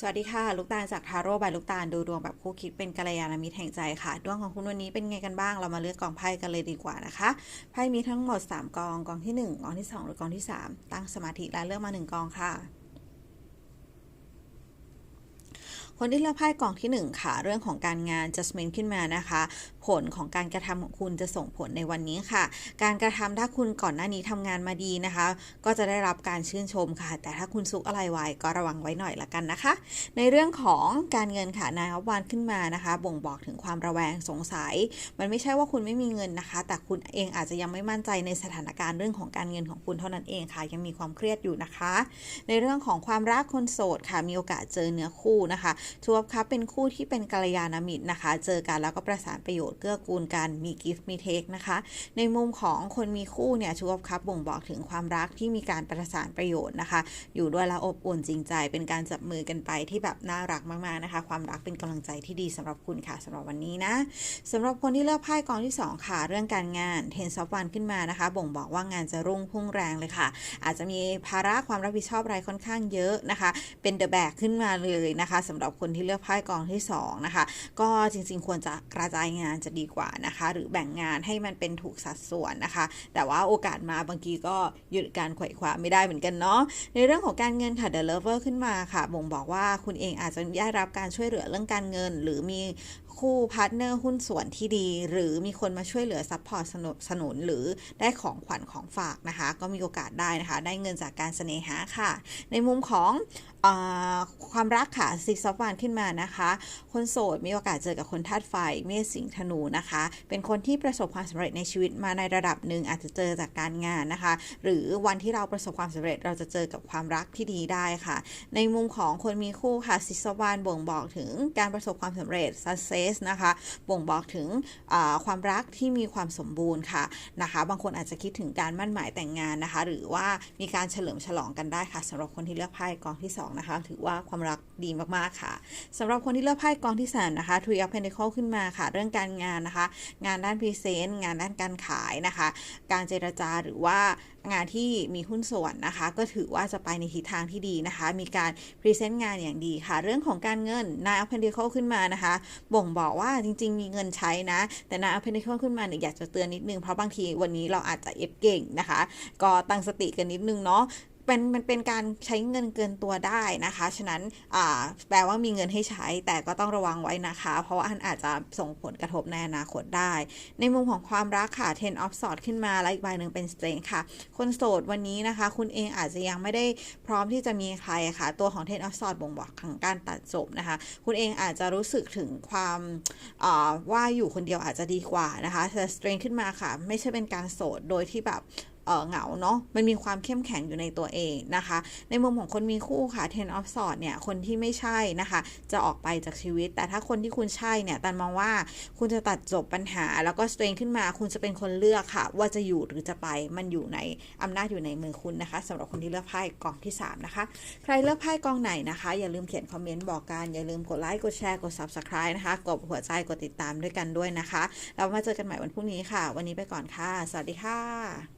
สวัสดีค่ะ ลูกตาลจากทาโร่บายลูกตาลดูดวงแบบคู่คิดเป็นกัลยาณมิตรแห่งใจค่ะ ดวงของคุณวันนี้เป็นไงกันบ้าง เรามาเลือกกองไพ่กันเลยดีกว่านะคะ ไพ่มีทั้งหมด 3 กอง กองที่ 1 กองที่ 2 หรือกองที่ 3 ตั้งสมาธิและเลือกมา 1 กองค่ะ คนที่เลือกไพ่กองที่ 1 ค่ะ เรื่องของการงานจะสเมนขึ้นมานะคะ ผลของการกระทำของคุณจะส่งผลในวันนี้ค่ะ การกระทำถ้าคุณก่อนหน้านี้ทำงานมาดีนะคะ ก็จะได้รับการชื่นชมค่ะ แต่ถ้าคุณซุกอะไรไว้ก็ระวังไว้หน่อยละกันนะคะ ในเรื่องของการเงินค่ะนายอัวานขึ้นมานะคะ บ่งบอกถึงความระแวงสงสัย มันไม่ใช่ว่าคุณไม่มีเงินนะคะ แต่คุณเองอาจจะยังไม่มั่นใจในสถานการณ์เรื่องของการเงินของคุณเท่านั้นเองค่ะ ยังมีความเครียดอยู่นะคะ ในเรื่องของความรักคนโสดค่ะมีโอกาสเจอเนื้อคู่นะคะทูบครับเป็นคู่ที่เป็นกัลยาณมิตรนะคะ เจอกันแล้วก็ประสานประโยชน์เกื้อกูลกันมีกิฟต์มีเทคนะคะ ในมุมของคนมีคู่เนี่ยทูบคับบ่งบอกถึงความรักที่มีการประสานประโยชน์นะคะ อยู่ด้วยแล้วอบอุ่นจริงใจ เป็นการจับมือกันไปที่แบบน่ารักมากๆนะคะ ความรักเป็นกำลังใจที่ดีสำหรับคุณค่ะสำหรับวันนี้นะสำหรับคนที่เลือกไพ่กองที่สองค่ะ เรื่องการงานเทนซอฟวันขึ้นมานะคะ บ่งบอกว่างานจะรุ่งพุ่งแรงเลยค่ะ อาจจะมีภาระความรับผิดชอบอะไรค่อนข้างเยอะนะคะ เป็นเดอะแบกขึ้นมาเลยนะคะสำหรับคนที่เลือกไพ่กองที่สองนะคะก็จริงๆ ควรจะกระจายงานจะดีกว่านะคะ หรือแบ่งงานให้มันเป็นถูกสัดส่วนนะคะ แต่ว่าโอกาสมาบางทีก็หยุดการไขว่คว้าไม่ได้เหมือนกันเนาะในเรื่องของการเงินค่ะ The Lover ขึ้นมาค่ะบ่งบอกว่าคุณเองอาจจะได้รับการช่วยเหลือเรื่องการเงิน หรือมีคู่พาร์ทเนอร์หุ้นส่วนที่ดี หรือมีคนมาช่วยเหลือซัพพอร์ตสนุนหรือได้ของขวัญของฝากนะคะ ก็มีโอกาสได้นะคะ ได้เงินจากการเสน่หาค่ะ ในมุมของความรักค่ะซิกซอฟวานขึ้นมานะคะ คนโสดมีโอกาสเจอกับคนธาตุไฟเมษสิงห์ธนูนะคะ เป็นคนที่ประสบความสำเร็จในชีวิตมาในระดับหนึ่งอาจจะเจอจากการงานนะคะ หรือวันที่เราประสบความสำเร็จเราจะเจอกับความรักที่ดีได้ค่ะ ในมุมของคนมีคู่ค่ะซิกซอฟวานบ่งบอกถึงการประสบความสำเร็จ success นะคะ บ่งบอกถึงความรักที่มีความสมบูรณ์ค่ะนะคะ บางคนอาจจะคิดถึงการมั่นหมายแต่งงานนะคะ หรือว่ามีการเฉลิมฉลองกันได้ค่ะสำหรับคนที่เลือกไพ่กองที่2นะคะ ถือว่าความรักดีมากๆค่ะสำหรับคนที่เลือกไพ่กองที่3นะคะทูยักเพนเดคขึ้นมาค่ะ เรื่องการงานนะคะ งานด้านพรีเซนต์งานด้านการขายนะคะ การเจรจาหรือว่างานที่มีหุ้นส่วนนะคะ ก็ถือว่าจะไปในทิศทางที่ดีนะคะ มีการพรีเซนต์งานอย่างดีค่ะ เรื่องของการเงินนายอัพเพนเดคขึ้นมานะคะ บ่งบอกว่าจริง ๆ มีเงินใช้นะ แต่นายอัพเพนเดคขึ้นมาเนี่ยอยากจะเตือนนิดนึงเพราะบางทีวันนี้เราอาจจะเอฟเก่งนะคะ ก็ตั้งสติกันนิดนึงเนาะ เป็นมันเป็นการใช้เงินเกินตัวได้นะคะ ฉะนั้นแปลว่ามีเงินให้ใช้ แต่ก็ต้องระวังไว้นะคะ เพราะว่าอันอาจจะส่งผลกระทบในอนาคตได้ ในมุมของความรักค่ะ ten of swords ขึ้นมาแล้วอีกใบหนึ่งเป็น strength ค่ะ คนโสดวันนี้นะคะ คุณเองอาจจะยังไม่ได้พร้อมที่จะมีใครค่ะ ตัวของ ten of swords บ่งบอกถึงการตัดจบนะคะ คุณเองอาจจะรู้สึกถึงความว่าอยู่คนเดียวอาจจะดีกว่านะคะแต่ strength ขึ้นมาค่ะ ไม่ใช่เป็นการโสดโดยที่แบบ เหงาเนาะมันมีความเข้มแข็งอยู่ในตัวเองนะคะ ในมุมของคนมีคู่ค่ะ ten of swords เนี่ยคนที่ไม่ใช่นะคะ จะออกไปจากชีวิต แต่ถ้าคนที่คุณใช่เนี่ยตันมองว่าคุณจะตัดจบปัญหา แล้วก็สเตรนขึ้นมา คุณจะเป็นคนเลือกค่ะ ว่าจะอยู่หรือจะไปมันอยู่ในอำนาจอยู่ในมือคุณนะคะสำหรับคนที่เลือกไพ่กองที่ 3 นะคะ ใครเลือกไพ่กองไหนนะคะ อย่าลืมเขียนคอมเมนต์บอกกัน อย่าลืมกดไลค์กดแชร์กด subscribe นะคะกดหัวใจกดติดตามด้วยกันด้วยนะคะเรามาเจอกันใหม่วันพรุ่งนี้ค่ะ วันนี้ไปก่อนค่ะ สวัสดีค่ะ